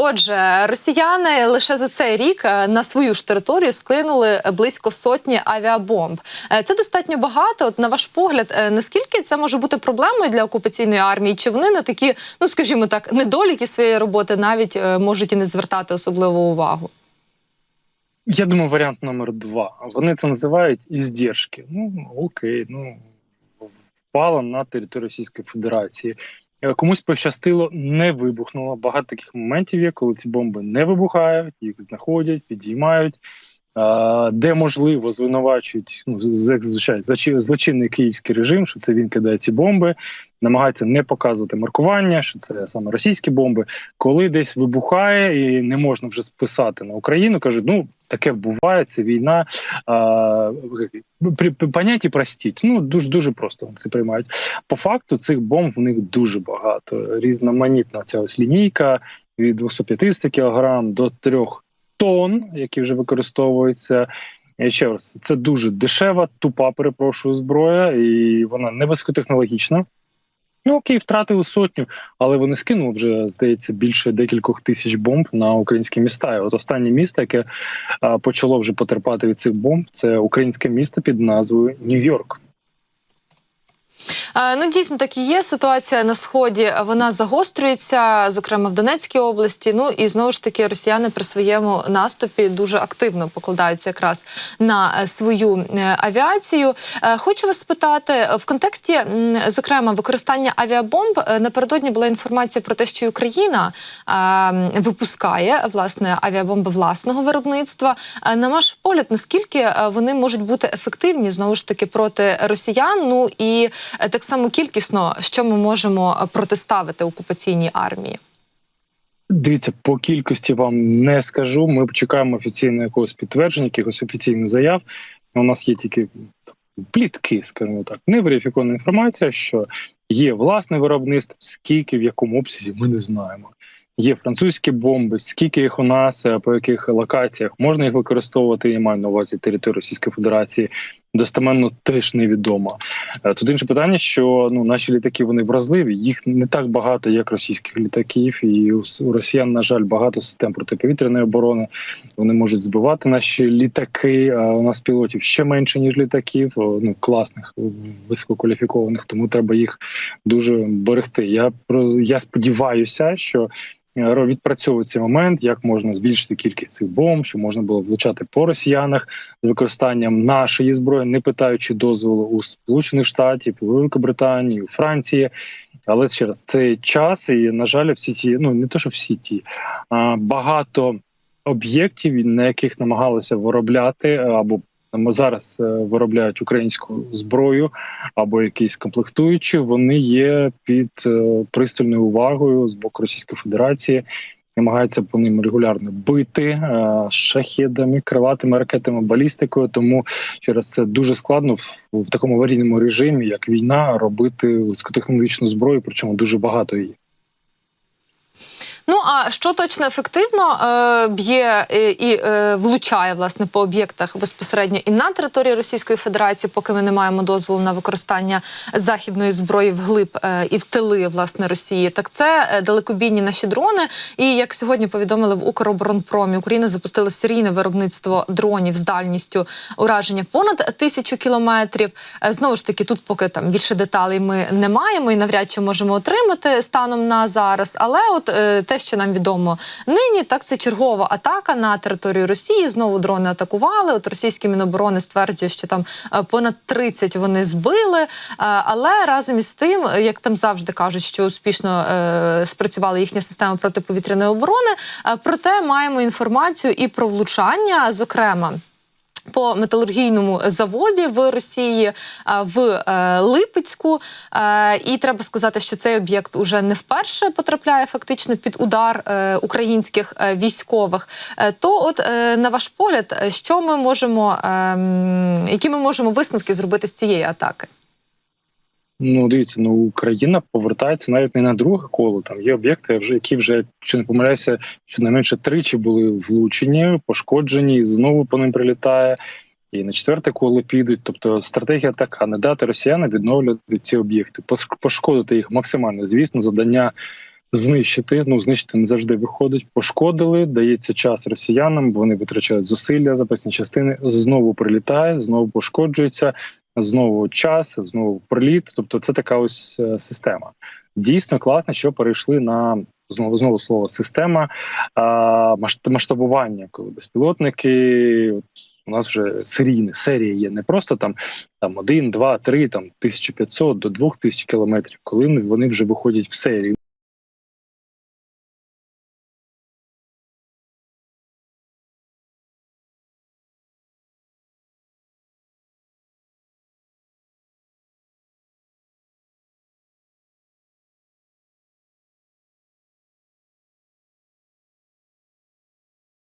Отже, росіяни лише за цей рік е, на свою ж територію склинули близько сотні авіабомб. Е, Це достатньо багато. От на ваш погляд, е, наскільки це може бути проблемою для окупаційної армії? Чи вони на такі, ну скажімо так, недоліки своєї роботи навіть можуть і не звертати особливу увагу? Я думаю, варіант номер два. Вони це називають іздержки. Ну окей, ну впала на територію Російської Федерації. Е, Комусь пощастило, не вибухнуло. Багато таких моментів є, коли ці бомби не вибухають, їх знаходять, підіймають. Де можливо звинувачують ну, з- звичайно злочинний київський режим, що це він кидає ці бомби, намагається не показувати маркування, що це саме російські бомби. Коли десь вибухає і не можна вже списати на Україну, кажуть, ну таке буває, це війна. А, при, поняття простіть. Ну дуже дуже просто це приймають. По факту цих бомб в них дуже багато. Різноманітна ця ось лінійка від 250 кг до 3 тонн, які вже використовуються. І ще раз, це дуже дешева, тупа, перепрошую, зброя, і вона не високотехнологічна. Ну, окей, втратили сотню, але вони скинули вже, здається, більше декількох тисяч бомб на українські міста. І от останнє місто, яке а, почало вже потерпати від цих бомб, це українське місто під назвою Нью-Йорк. Е, Ну, дійсно так і є. Ситуація на сході е, вона загострюється, зокрема в Донецькій області. Ну і знову ж таки, росіяни при своєму наступі дуже активно покладаються якраз на е, свою авіацію. Хочу вас спитати в контексті, зокрема, використання авіабомб. Напередодні була інформація про те, що Україна випускає власне авіабомби власного виробництва. На ваш погляд, наскільки вони можуть бути ефективні знову ж таки проти росіян? Ну і так само кількісно, що ми можемо е, протиставити окупаційній армії? Дивіться, по кількості вам не скажу. Ми чекаємо офіційного якогось підтвердження, якихось офіційних заяв. У нас є тільки плітки, скажімо так, неверифікована інформація, що є власне виробництво, скільки в якому обсязі ми не знаємо. Є французькі бомби, скільки їх у нас, е, по яких локаціях можна їх використовувати. Я маю на увазі територію Російської Федерації. Достеменно теж невідомо. Е, Тут інше питання, що ну наші літаки вони вразливі. Їх не так багато, як російських літаків, і у росіян, на жаль, багато систем протиповітряної оборони. Вони можуть збивати наші літаки. А у нас пілотів ще менше ніж літаків. Ну класних, висококваліфікованих. Тому треба їх дуже берегти. Я про я сподіваюся, що. Е, Відпрацьовується момент, як можна збільшити кількість цих бомб, що можна було влучати по росіянах з використанням нашої зброї, не питаючи дозволу у Сполучених Штатів, у Великобританії, у Франції. Але ще раз це час, і на жаль, всі ті, ну не то, що всі ті, а багато об'єктів, на яких намагалися виробляти або там зараз е, виробляють українську зброю або якісь комплектуючі, вони є під е, пристальною увагою з боку Російської Федерації. Намагаються по ним регулярно бити е, шахедами, криватими ракетами, балістикою. Тому через це дуже складно в, в такому аварійному режимі, як війна, робити високотехнологічну зброю, причому дуже багато її. Ну а що точно ефективно е, б'є е, і е, влучає власне по об'єктах безпосередньо і на території Російської Федерації, поки ми не маємо дозволу на використання західної зброї вглиб е, і в тили власне Росії, так це е, далекобійні наші дрони. І як сьогодні повідомили в Укроборонпромі, Україна запустила серійне виробництво дронів з дальністю ураження понад тисячу кілометрів. Е, Знову ж таки, тут поки там більше деталей ми не маємо і навряд чи можемо отримати станом на зараз. Але от е, що нам відомо нині, так це чергова атака на територію Росії. Знову дрони атакували. От російські міноборони стверджують, що там е, понад 30 вони збили. Е, Але разом із тим, як там завжди кажуть, що успішно е, спрацювала їхня система протиповітряної оборони. Проте маємо інформацію і про влучання, зокрема по металургійному заводі в Росії а, в е, Липецьку. Е, І треба сказати, що цей об'єкт уже не вперше потрапляє фактично під удар е, українських е, військових. Е, То, от е, на ваш погляд, е, що ми можемо, е, які ми можемо висновки зробити з цієї атаки? Ну, дивіться, ну Україна повертається навіть не на друге коло. Там є об'єкти, вже які вже чи не помиляюся, щонайменше тричі були влучені, пошкоджені, і знову по ним прилітає. І на четверте коло підуть. Тобто стратегія така: не дати росіянам відновлювати ці об'єкти, пошкодити їх максимально. Звісно, завдання знищити. Ну знищити не завжди виходить. Пошкодили, дається час росіянам. Вони витрачають зусилля, запасні частини знову прилітає, знову пошкоджується, знову час, знову приліт. Тобто, це така ось е, система. Дійсно класно, що перейшли на знову знову слово система а, масштаб- масштабування, коли безпілотники. От, у нас вже серійні серії є не просто там там 1, 2, 3, там 1500 до 2000 кілометрів, коли вони вже виходять в серії.